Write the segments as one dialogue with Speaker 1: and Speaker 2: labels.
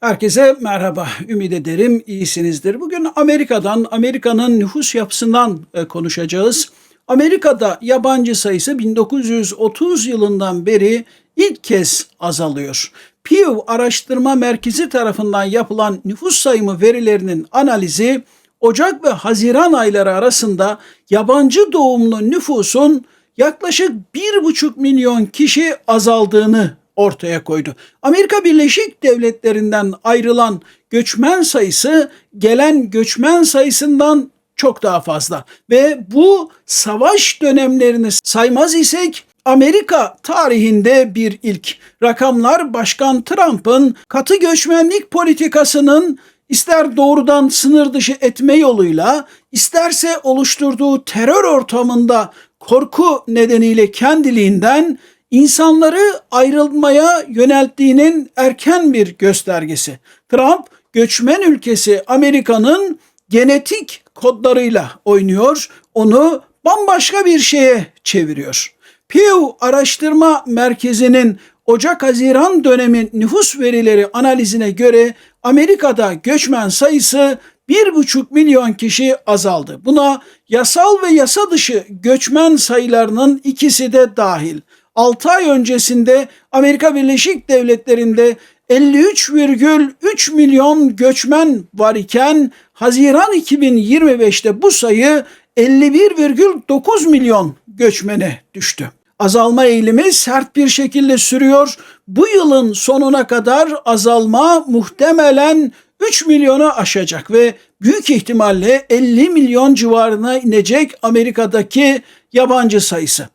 Speaker 1: Herkese merhaba. Ümit ederim iyisinizdir. Bugün Amerika'dan, Amerika'nın nüfus yapısından e, konuşacağız. Amerika'da yabancı sayısı 1930 yılından beri ilk kez azalıyor. Pew Araştırma Merkezi tarafından yapılan nüfus sayımı verilerinin analizi Ocak ve Haziran ayları arasında yabancı doğumlu nüfusun yaklaşık 1,5 milyon kişi azaldığını ortaya koydu. Amerika Birleşik Devletleri'nden ayrılan göçmen sayısı gelen göçmen sayısından çok daha fazla ve bu savaş dönemlerini saymaz isek Amerika tarihinde bir ilk. Rakamlar Başkan Trump'ın katı göçmenlik politikasının ister doğrudan sınır dışı etme yoluyla isterse oluşturduğu terör ortamında korku nedeniyle kendiliğinden insanları ayrılmaya yönelttiğinin erken bir göstergesi. Trump göçmen ülkesi Amerika'nın genetik kodlarıyla oynuyor, onu bambaşka bir şeye çeviriyor. Pew Araştırma Merkezi'nin Ocak-Haziran dönemi nüfus verileri analizine göre Amerika'da göçmen sayısı 1,5 milyon kişi azaldı. Buna yasal ve yasa dışı göçmen sayılarının ikisi de dahil. 6 ay öncesinde Amerika Birleşik Devletleri'nde 53,3 milyon göçmen var iken Haziran 2025'te bu sayı 51,9 milyon göçmene düştü. Azalma eğilimi sert bir şekilde sürüyor. Bu yılın sonuna kadar azalma muhtemelen 3 milyonu aşacak ve büyük ihtimalle 50 milyon civarına inecek Amerika'daki yabancı sayısı.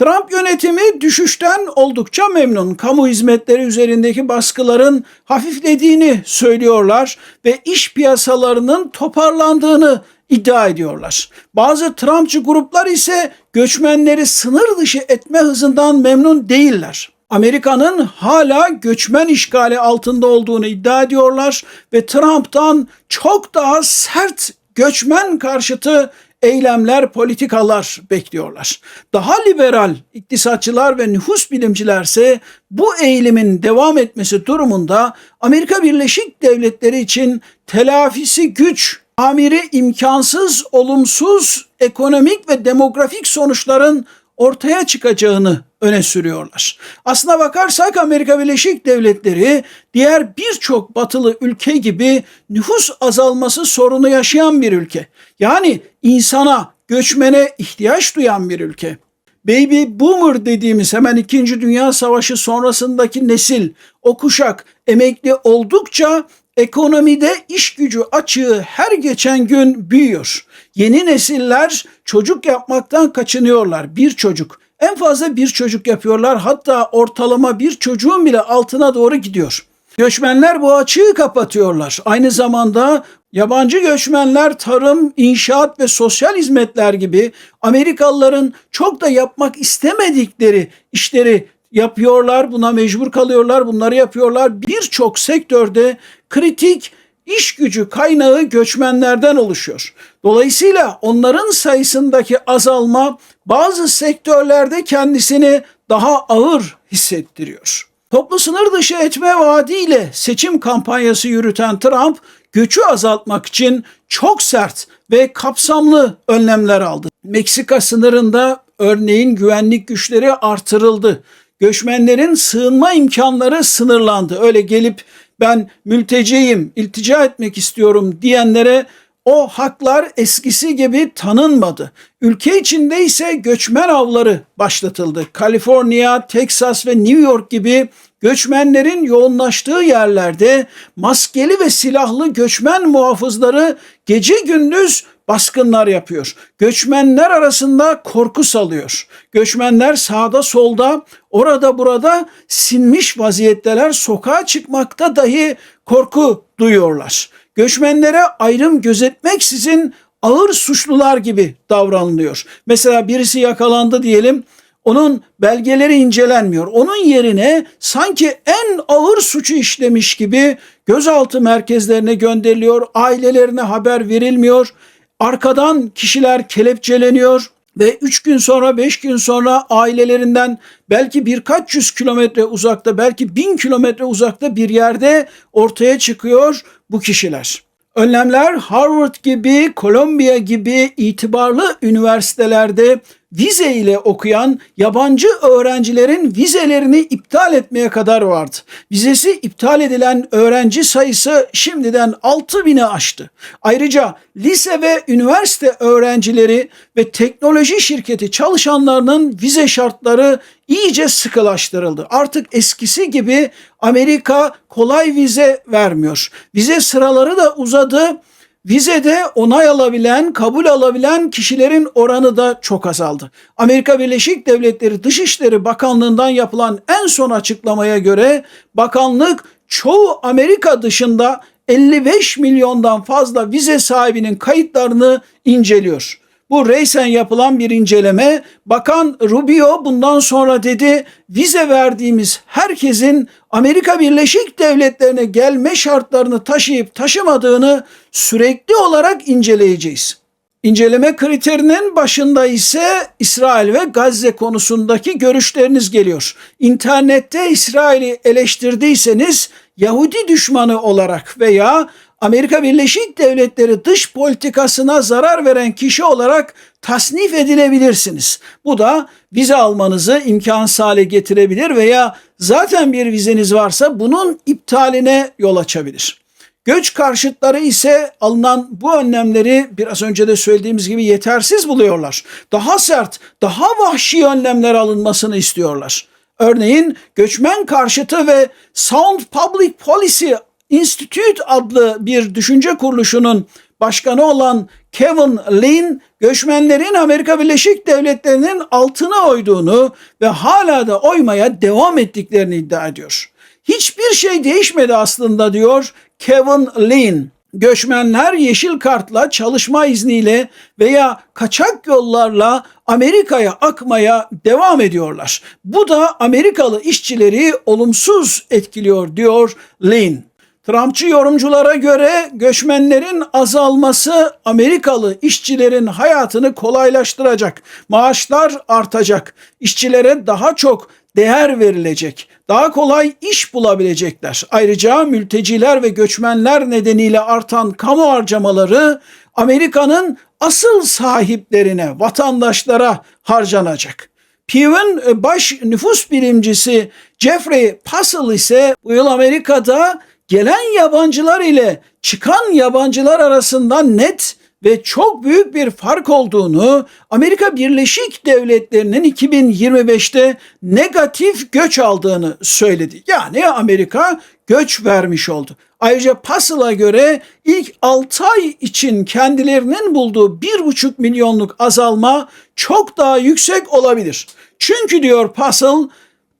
Speaker 1: Trump yönetimi düşüşten oldukça memnun. Kamu hizmetleri üzerindeki baskıların hafiflediğini söylüyorlar ve iş piyasalarının toparlandığını iddia ediyorlar. Bazı Trumpçı gruplar ise göçmenleri sınır dışı etme hızından memnun değiller. Amerika'nın hala göçmen işgali altında olduğunu iddia ediyorlar ve Trump'tan çok daha sert göçmen karşıtı eylemler, politikalar bekliyorlar. Daha liberal iktisatçılar ve nüfus bilimcilerse bu eğilimin devam etmesi durumunda Amerika Birleşik Devletleri için telafisi güç, amiri imkansız, olumsuz ekonomik ve demografik sonuçların ortaya çıkacağını öne sürüyorlar. Aslına bakarsak Amerika Birleşik Devletleri diğer birçok batılı ülke gibi nüfus azalması sorunu yaşayan bir ülke. Yani insana, göçmene ihtiyaç duyan bir ülke. Baby boomer dediğimiz hemen 2. Dünya Savaşı sonrasındaki nesil, o kuşak emekli oldukça ekonomide iş gücü açığı her geçen gün büyüyor. Yeni nesiller çocuk yapmaktan kaçınıyorlar. Bir çocuk. En fazla bir çocuk yapıyorlar. Hatta ortalama bir çocuğun bile altına doğru gidiyor. Göçmenler bu açığı kapatıyorlar. Aynı zamanda yabancı göçmenler tarım, inşaat ve sosyal hizmetler gibi Amerikalıların çok da yapmak istemedikleri işleri yapıyorlar, buna mecbur kalıyorlar, bunları yapıyorlar. Birçok sektörde kritik iş gücü kaynağı göçmenlerden oluşuyor. Dolayısıyla onların sayısındaki azalma bazı sektörlerde kendisini daha ağır hissettiriyor. Toplu sınır dışı etme vaadiyle seçim kampanyası yürüten Trump, göçü azaltmak için çok sert ve kapsamlı önlemler aldı. Meksika sınırında örneğin güvenlik güçleri artırıldı. Göçmenlerin sığınma imkanları sınırlandı. Öyle gelip ben mülteciyim, iltica etmek istiyorum diyenlere o haklar eskisi gibi tanınmadı. Ülke içinde ise göçmen avları başlatıldı. Kaliforniya, Teksas ve New York gibi göçmenlerin yoğunlaştığı yerlerde maskeli ve silahlı göçmen muhafızları gece gündüz baskınlar yapıyor. Göçmenler arasında korku salıyor. Göçmenler sağda solda orada burada sinmiş vaziyetteler sokağa çıkmakta dahi korku duyuyorlar. Göçmenlere ayrım gözetmeksizin ağır suçlular gibi davranılıyor. Mesela birisi yakalandı diyelim onun belgeleri incelenmiyor. Onun yerine sanki en ağır suçu işlemiş gibi gözaltı merkezlerine gönderiliyor, ailelerine haber verilmiyor. Arkadan kişiler kelepçeleniyor. Ve 3 gün sonra 5 gün sonra ailelerinden belki birkaç yüz kilometre uzakta belki bin kilometre uzakta bir yerde ortaya çıkıyor bu kişiler. Önlemler Harvard gibi, Columbia gibi itibarlı üniversitelerde vize ile okuyan yabancı öğrencilerin vizelerini iptal etmeye kadar vardı. Vizesi iptal edilen öğrenci sayısı şimdiden 6 bini aştı. Ayrıca lise ve üniversite öğrencileri ve teknoloji şirketi çalışanlarının vize şartları iyice sıkılaştırıldı. Artık eskisi gibi Amerika kolay vize vermiyor. Vize sıraları da uzadı. Vizede onay alabilen, kabul alabilen kişilerin oranı da çok azaldı. Amerika Birleşik Devletleri Dışişleri Bakanlığı'ndan yapılan en son açıklamaya göre bakanlık çoğu Amerika dışında 55 milyondan fazla vize sahibinin kayıtlarını inceliyor. Bu reysen yapılan bir inceleme. Bakan Rubio bundan sonra dedi vize verdiğimiz herkesin Amerika Birleşik Devletleri'ne gelme şartlarını taşıyıp taşımadığını sürekli olarak inceleyeceğiz. İnceleme kriterinin başında ise İsrail ve Gazze konusundaki görüşleriniz geliyor. İnternette İsrail'i eleştirdiyseniz Yahudi düşmanı olarak veya Amerika Birleşik Devletleri dış politikasına zarar veren kişi olarak tasnif edilebilirsiniz. Bu da vize almanızı imkansız hale getirebilir veya zaten bir vizeniz varsa bunun iptaline yol açabilir. Göç karşıtları ise alınan bu önlemleri biraz önce de söylediğimiz gibi yetersiz buluyorlar. Daha sert, daha vahşi önlemler alınmasını istiyorlar. Örneğin göçmen karşıtı ve Sound Public Policy Institute adlı bir düşünce kuruluşunun başkanı olan Kevin Lynn, göçmenlerin Amerika Birleşik Devletleri'nin altına oyduğunu ve hala da oymaya devam ettiklerini iddia ediyor. Hiçbir şey değişmedi aslında diyor Kevin Lynn. Göçmenler yeşil kartla, çalışma izniyle veya kaçak yollarla Amerika'ya akmaya devam ediyorlar. Bu da Amerikalı işçileri olumsuz etkiliyor diyor Lynn. Trumpçı yorumculara göre göçmenlerin azalması Amerikalı işçilerin hayatını kolaylaştıracak. Maaşlar artacak. İşçilere daha çok değer verilecek. Daha kolay iş bulabilecekler. Ayrıca mülteciler ve göçmenler nedeniyle artan kamu harcamaları Amerika'nın asıl sahiplerine, vatandaşlara harcanacak. Pew'in baş nüfus bilimcisi Jeffrey Puzzle ise bu yıl Amerika'da gelen yabancılar ile çıkan yabancılar arasında net ve çok büyük bir fark olduğunu Amerika Birleşik Devletleri'nin 2025'te negatif göç aldığını söyledi. Yani Amerika göç vermiş oldu. Ayrıca Puzzle'a göre ilk 6 ay için kendilerinin bulduğu 1,5 milyonluk azalma çok daha yüksek olabilir. Çünkü diyor Puzzle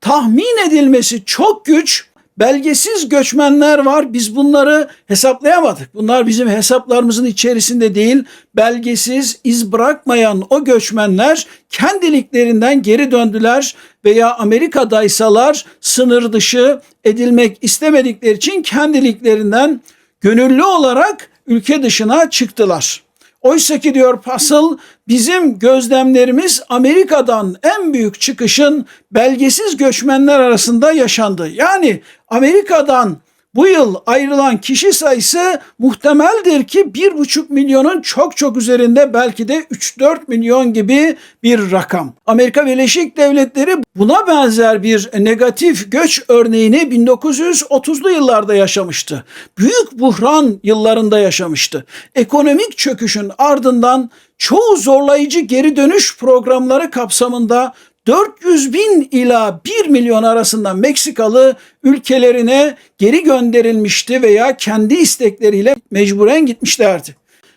Speaker 1: tahmin edilmesi çok güç belgesiz göçmenler var. Biz bunları hesaplayamadık. Bunlar bizim hesaplarımızın içerisinde değil. Belgesiz, iz bırakmayan o göçmenler kendiliklerinden geri döndüler veya Amerika'daysalar sınır dışı edilmek istemedikleri için kendiliklerinden gönüllü olarak ülke dışına çıktılar. Oysa ki diyor Pasıl bizim gözlemlerimiz Amerika'dan en büyük çıkışın belgesiz göçmenler arasında yaşandı. Yani Amerika'dan bu yıl ayrılan kişi sayısı muhtemeldir ki bir buçuk milyonun çok çok üzerinde belki de 3-4 milyon gibi bir rakam. Amerika Birleşik Devletleri buna benzer bir negatif göç örneğini 1930'lu yıllarda yaşamıştı. Büyük buhran yıllarında yaşamıştı. Ekonomik çöküşün ardından çoğu zorlayıcı geri dönüş programları kapsamında 400 bin ila 1 milyon arasında Meksikalı ülkelerine geri gönderilmişti veya kendi istekleriyle mecburen gitmişlerdi.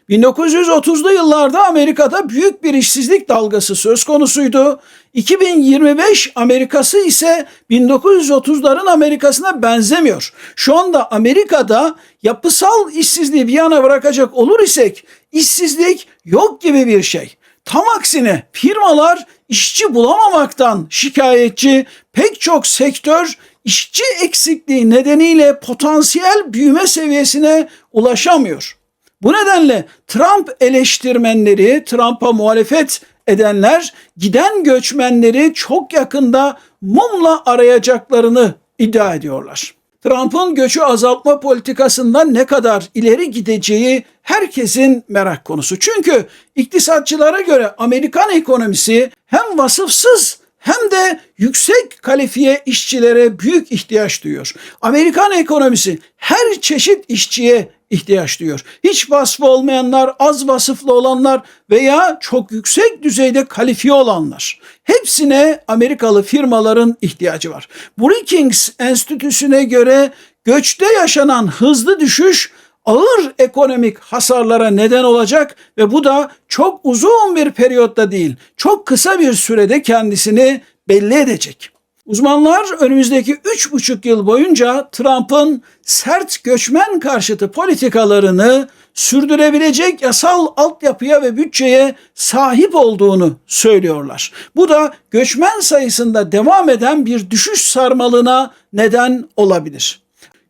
Speaker 1: 1930'lu yıllarda Amerika'da büyük bir işsizlik dalgası söz konusuydu. 2025 Amerikası ise 1930'ların Amerikasına benzemiyor. Şu anda Amerika'da yapısal işsizliği bir yana bırakacak olur isek işsizlik yok gibi bir şey. Tam aksine firmalar işçi bulamamaktan şikayetçi pek çok sektör işçi eksikliği nedeniyle potansiyel büyüme seviyesine ulaşamıyor. Bu nedenle Trump eleştirmenleri, Trump'a muhalefet edenler giden göçmenleri çok yakında mumla arayacaklarını iddia ediyorlar. Trump'ın göçü azaltma politikasından ne kadar ileri gideceği herkesin merak konusu. Çünkü iktisatçılara göre Amerikan ekonomisi hem vasıfsız hem de yüksek kalifiye işçilere büyük ihtiyaç duyuyor. Amerikan ekonomisi her çeşit işçiye ihtiyaç duyuyor. Hiç vasfı olmayanlar, az vasıflı olanlar veya çok yüksek düzeyde kalifiye olanlar. Hepsine Amerikalı firmaların ihtiyacı var. Brookings Enstitüsü'ne göre göçte yaşanan hızlı düşüş ağır ekonomik hasarlara neden olacak ve bu da çok uzun bir periyotta değil, çok kısa bir sürede kendisini belli edecek. Uzmanlar önümüzdeki 3,5 yıl boyunca Trump'ın sert göçmen karşıtı politikalarını sürdürebilecek yasal altyapıya ve bütçeye sahip olduğunu söylüyorlar. Bu da göçmen sayısında devam eden bir düşüş sarmalına neden olabilir.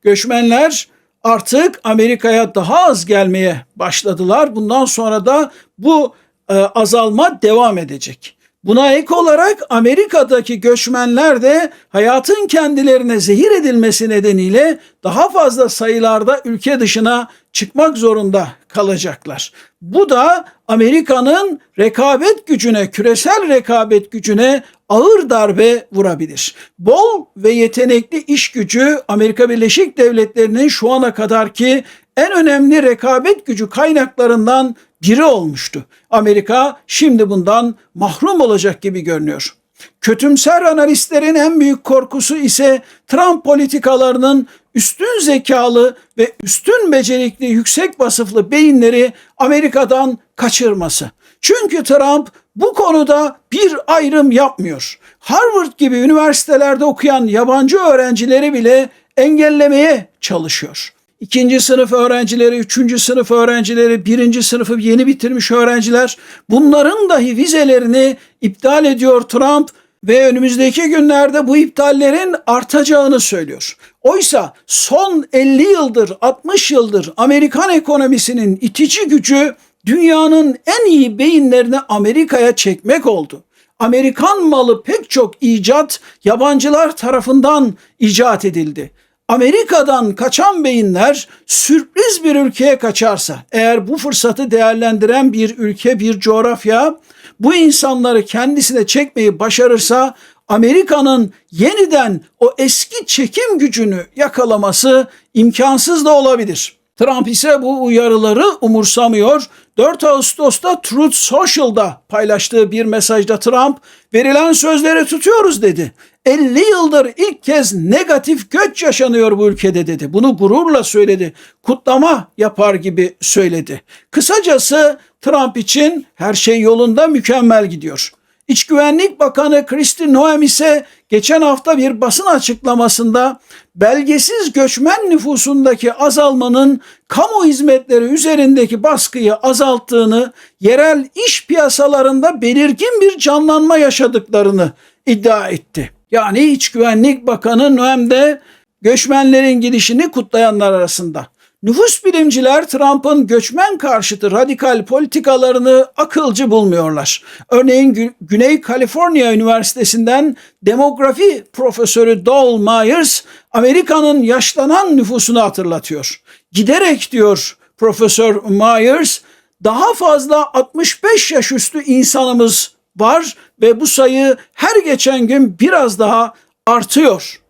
Speaker 1: Göçmenler artık Amerika'ya daha az gelmeye başladılar. Bundan sonra da bu e, azalma devam edecek. Buna ek olarak Amerika'daki göçmenler de hayatın kendilerine zehir edilmesi nedeniyle daha fazla sayılarda ülke dışına çıkmak zorunda kalacaklar. Bu da Amerika'nın rekabet gücüne, küresel rekabet gücüne ağır darbe vurabilir. Bol ve yetenekli iş gücü Amerika Birleşik Devletleri'nin şu ana kadarki en önemli rekabet gücü kaynaklarından biri olmuştu. Amerika şimdi bundan mahrum olacak gibi görünüyor. Kötümser analistlerin en büyük korkusu ise Trump politikalarının üstün zekalı ve üstün becerikli yüksek vasıflı beyinleri Amerika'dan kaçırması. Çünkü Trump bu konuda bir ayrım yapmıyor. Harvard gibi üniversitelerde okuyan yabancı öğrencileri bile engellemeye çalışıyor ikinci sınıf öğrencileri, üçüncü sınıf öğrencileri, birinci sınıfı yeni bitirmiş öğrenciler bunların dahi vizelerini iptal ediyor Trump ve önümüzdeki günlerde bu iptallerin artacağını söylüyor. Oysa son 50 yıldır, 60 yıldır Amerikan ekonomisinin itici gücü dünyanın en iyi beyinlerini Amerika'ya çekmek oldu. Amerikan malı pek çok icat yabancılar tarafından icat edildi. Amerika'dan kaçan beyinler sürpriz bir ülkeye kaçarsa, eğer bu fırsatı değerlendiren bir ülke, bir coğrafya bu insanları kendisine çekmeyi başarırsa Amerika'nın yeniden o eski çekim gücünü yakalaması imkansız da olabilir. Trump ise bu uyarıları umursamıyor. 4 Ağustos'ta Truth Social'da paylaştığı bir mesajda Trump verilen sözleri tutuyoruz dedi. 50 yıldır ilk kez negatif göç yaşanıyor bu ülkede dedi. Bunu gururla söyledi. Kutlama yapar gibi söyledi. Kısacası Trump için her şey yolunda mükemmel gidiyor. İç Güvenlik Bakanı Kristi Noem ise geçen hafta bir basın açıklamasında belgesiz göçmen nüfusundaki azalmanın kamu hizmetleri üzerindeki baskıyı azalttığını, yerel iş piyasalarında belirgin bir canlanma yaşadıklarını iddia etti. Yani İç Güvenlik Bakanı Noem de göçmenlerin gidişini kutlayanlar arasında. Nüfus bilimciler Trump'ın göçmen karşıtı radikal politikalarını akılcı bulmuyorlar. Örneğin Güney Kaliforniya Üniversitesi'nden demografi profesörü Dole Myers Amerika'nın yaşlanan nüfusunu hatırlatıyor. Giderek diyor Profesör Myers daha fazla 65 yaş üstü insanımız var ve bu sayı her geçen gün biraz daha artıyor.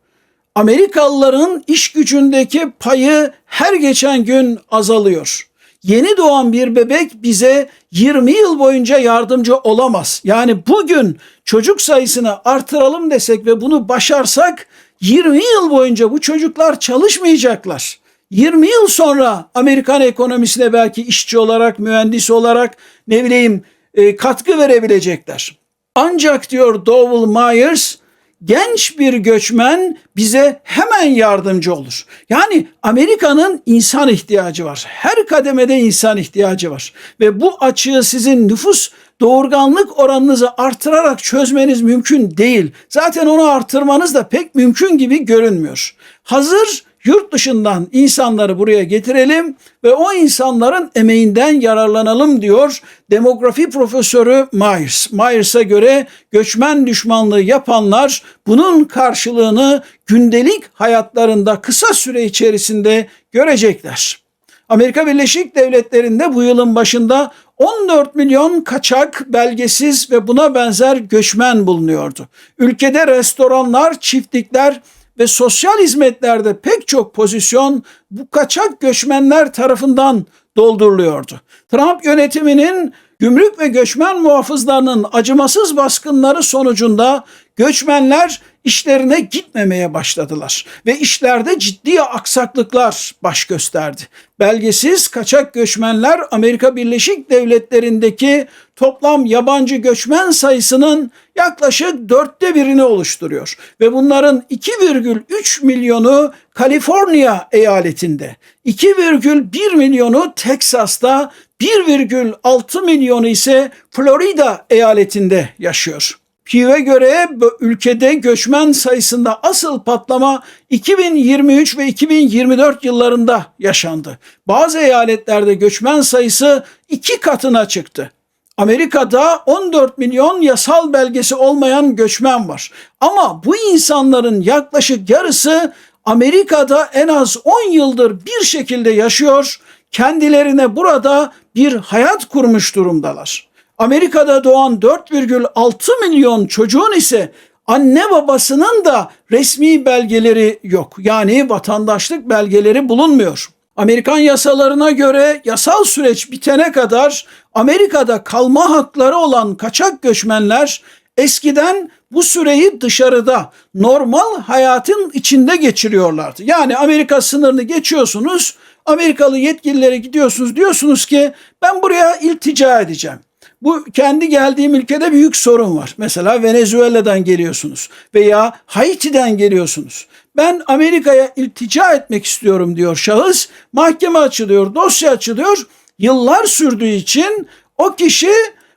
Speaker 1: Amerikalıların iş gücündeki payı her geçen gün azalıyor. Yeni doğan bir bebek bize 20 yıl boyunca yardımcı olamaz. Yani bugün çocuk sayısını artıralım desek ve bunu başarsak 20 yıl boyunca bu çocuklar çalışmayacaklar. 20 yıl sonra Amerikan ekonomisine belki işçi olarak, mühendis olarak ne bileyim e, katkı verebilecekler. Ancak diyor Dowell Myers genç bir göçmen bize hemen yardımcı olur. Yani Amerika'nın insan ihtiyacı var. Her kademede insan ihtiyacı var. Ve bu açığı sizin nüfus doğurganlık oranınızı artırarak çözmeniz mümkün değil. Zaten onu artırmanız da pek mümkün gibi görünmüyor. Hazır yurt dışından insanları buraya getirelim ve o insanların emeğinden yararlanalım diyor demografi profesörü Myers. Myers'a göre göçmen düşmanlığı yapanlar bunun karşılığını gündelik hayatlarında kısa süre içerisinde görecekler. Amerika Birleşik Devletleri'nde bu yılın başında 14 milyon kaçak, belgesiz ve buna benzer göçmen bulunuyordu. Ülkede restoranlar, çiftlikler ve sosyal hizmetlerde pek çok pozisyon bu kaçak göçmenler tarafından dolduruluyordu. Trump yönetiminin gümrük ve göçmen muhafızlarının acımasız baskınları sonucunda göçmenler işlerine gitmemeye başladılar ve işlerde ciddi aksaklıklar baş gösterdi. Belgesiz kaçak göçmenler Amerika Birleşik Devletleri'ndeki toplam yabancı göçmen sayısının yaklaşık dörtte birini oluşturuyor ve bunların 2,3 milyonu Kaliforniya eyaletinde, 2,1 milyonu Teksas'ta, 1,6 milyonu ise Florida eyaletinde yaşıyor. Piv'e göre ülkede göçmen sayısında asıl patlama 2023 ve 2024 yıllarında yaşandı. Bazı eyaletlerde göçmen sayısı iki katına çıktı. Amerika'da 14 milyon yasal belgesi olmayan göçmen var. Ama bu insanların yaklaşık yarısı Amerika'da en az 10 yıldır bir şekilde yaşıyor, kendilerine burada bir hayat kurmuş durumdalar. Amerika'da doğan 4,6 milyon çocuğun ise anne babasının da resmi belgeleri yok. Yani vatandaşlık belgeleri bulunmuyor. Amerikan yasalarına göre yasal süreç bitene kadar Amerika'da kalma hakları olan kaçak göçmenler eskiden bu süreyi dışarıda normal hayatın içinde geçiriyorlardı. Yani Amerika sınırını geçiyorsunuz, Amerikalı yetkililere gidiyorsunuz diyorsunuz ki ben buraya iltica edeceğim. Bu kendi geldiğim ülkede büyük sorun var. Mesela Venezuela'dan geliyorsunuz veya Haiti'den geliyorsunuz. Ben Amerika'ya iltica etmek istiyorum diyor şahıs. Mahkeme açılıyor, dosya açılıyor. Yıllar sürdüğü için o kişi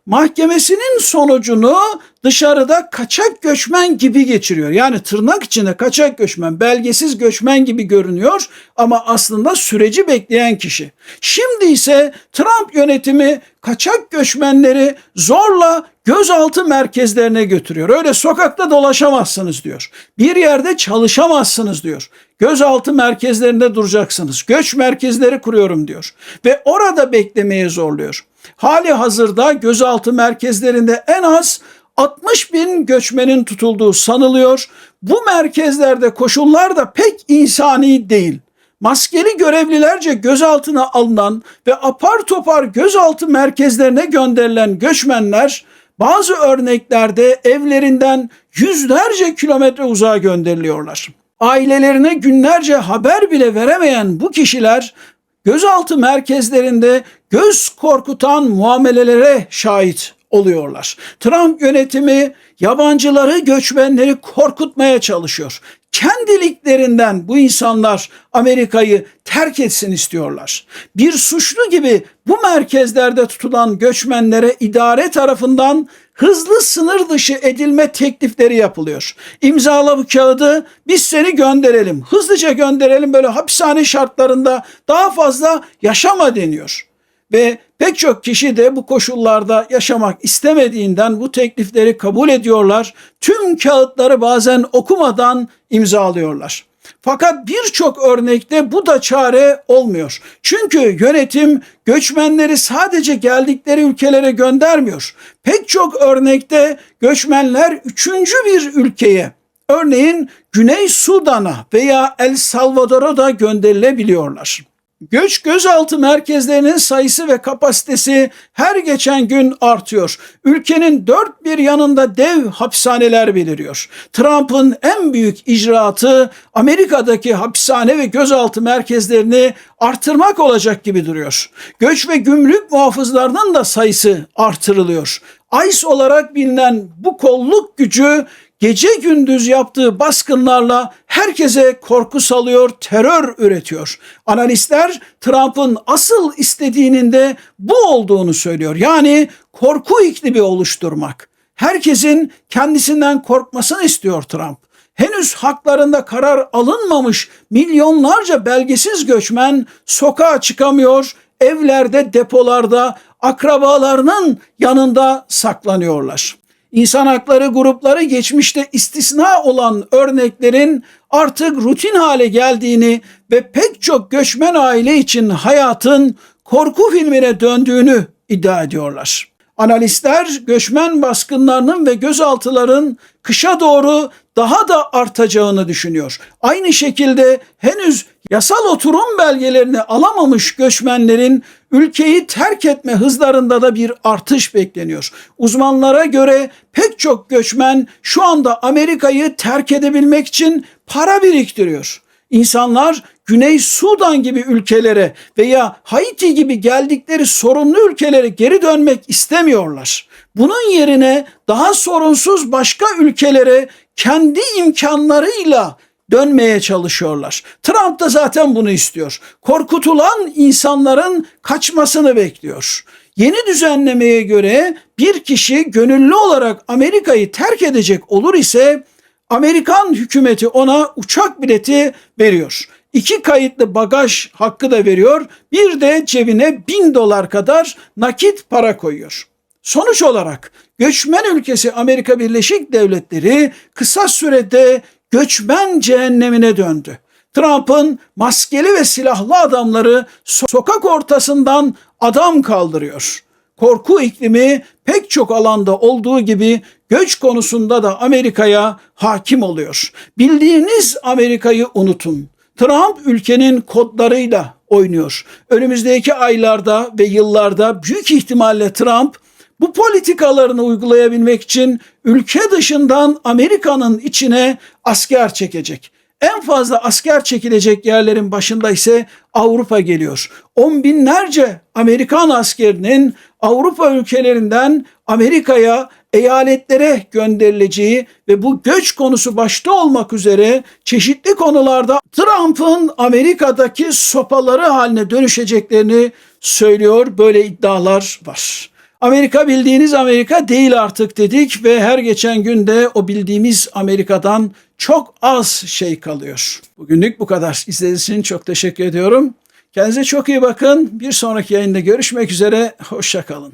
Speaker 1: mahkemesinin sonucunu dışarıda kaçak göçmen gibi geçiriyor. Yani tırnak içinde kaçak göçmen, belgesiz göçmen gibi görünüyor ama aslında süreci bekleyen kişi. Şimdi ise Trump yönetimi kaçak göçmenleri zorla gözaltı merkezlerine götürüyor. Öyle sokakta dolaşamazsınız diyor. Bir yerde çalışamazsınız diyor. Gözaltı merkezlerinde duracaksınız. Göç merkezleri kuruyorum diyor. Ve orada beklemeye zorluyor. Hali hazırda gözaltı merkezlerinde en az 60 bin göçmenin tutulduğu sanılıyor. Bu merkezlerde koşullar da pek insani değil. Maskeli görevlilerce gözaltına alınan ve apar topar gözaltı merkezlerine gönderilen göçmenler bazı örneklerde evlerinden yüzlerce kilometre uzağa gönderiliyorlar. Ailelerine günlerce haber bile veremeyen bu kişiler gözaltı merkezlerinde göz korkutan muamelelere şahit oluyorlar. Trump yönetimi yabancıları, göçmenleri korkutmaya çalışıyor. Kendiliklerinden bu insanlar Amerika'yı terk etsin istiyorlar. Bir suçlu gibi bu merkezlerde tutulan göçmenlere idare tarafından hızlı sınır dışı edilme teklifleri yapılıyor. İmzala bu kağıdı biz seni gönderelim. Hızlıca gönderelim böyle hapishane şartlarında daha fazla yaşama deniyor. Ve pek çok kişi de bu koşullarda yaşamak istemediğinden bu teklifleri kabul ediyorlar. Tüm kağıtları bazen okumadan imzalıyorlar. Fakat birçok örnekte bu da çare olmuyor. Çünkü yönetim göçmenleri sadece geldikleri ülkelere göndermiyor. Pek çok örnekte göçmenler üçüncü bir ülkeye örneğin Güney Sudan'a veya El Salvador'a da gönderilebiliyorlar. Göç gözaltı merkezlerinin sayısı ve kapasitesi her geçen gün artıyor. Ülkenin dört bir yanında dev hapishaneler beliriyor. Trump'ın en büyük icraatı Amerika'daki hapishane ve gözaltı merkezlerini artırmak olacak gibi duruyor. Göç ve gümrük muhafızlarının da sayısı artırılıyor. ICE olarak bilinen bu kolluk gücü gece gündüz yaptığı baskınlarla herkese korku salıyor, terör üretiyor. Analistler Trump'ın asıl istediğinin de bu olduğunu söylüyor. Yani korku iklimi oluşturmak. Herkesin kendisinden korkmasını istiyor Trump. henüz haklarında karar alınmamış milyonlarca belgesiz göçmen sokağa çıkamıyor, evlerde, depolarda, akrabalarının yanında saklanıyorlar. İnsan hakları grupları geçmişte istisna olan örneklerin artık rutin hale geldiğini ve pek çok göçmen aile için hayatın korku filmine döndüğünü iddia ediyorlar. Analistler göçmen baskınlarının ve gözaltıların kışa doğru daha da artacağını düşünüyor. Aynı şekilde henüz yasal oturum belgelerini alamamış göçmenlerin ülkeyi terk etme hızlarında da bir artış bekleniyor. Uzmanlara göre pek çok göçmen şu anda Amerika'yı terk edebilmek için para biriktiriyor. İnsanlar Güney Sudan gibi ülkelere veya Haiti gibi geldikleri sorunlu ülkelere geri dönmek istemiyorlar. Bunun yerine daha sorunsuz başka ülkelere kendi imkanlarıyla dönmeye çalışıyorlar. Trump da zaten bunu istiyor. Korkutulan insanların kaçmasını bekliyor. Yeni düzenlemeye göre bir kişi gönüllü olarak Amerika'yı terk edecek olur ise Amerikan hükümeti ona uçak bileti veriyor. İki kayıtlı bagaj hakkı da veriyor. Bir de cebine bin dolar kadar nakit para koyuyor. Sonuç olarak göçmen ülkesi Amerika Birleşik Devletleri kısa sürede göçmen cehennemine döndü. Trump'ın maskeli ve silahlı adamları sokak ortasından adam kaldırıyor. Korku iklimi pek çok alanda olduğu gibi göç konusunda da Amerika'ya hakim oluyor. Bildiğiniz Amerika'yı unutun. Trump ülkenin kodlarıyla oynuyor. Önümüzdeki aylarda ve yıllarda büyük ihtimalle Trump bu politikalarını uygulayabilmek için ülke dışından Amerika'nın içine asker çekecek. En fazla asker çekilecek yerlerin başında ise Avrupa geliyor. On binlerce Amerikan askerinin Avrupa ülkelerinden Amerika'ya, eyaletlere gönderileceği ve bu göç konusu başta olmak üzere çeşitli konularda Trump'ın Amerika'daki sopaları haline dönüşeceklerini söylüyor. Böyle iddialar var. Amerika bildiğiniz Amerika değil artık dedik ve her geçen günde o bildiğimiz Amerika'dan çok az şey kalıyor. Bugünlük bu kadar. İzlediğiniz için çok teşekkür ediyorum. Kendinize çok iyi bakın. Bir sonraki yayında görüşmek üzere. Hoşçakalın.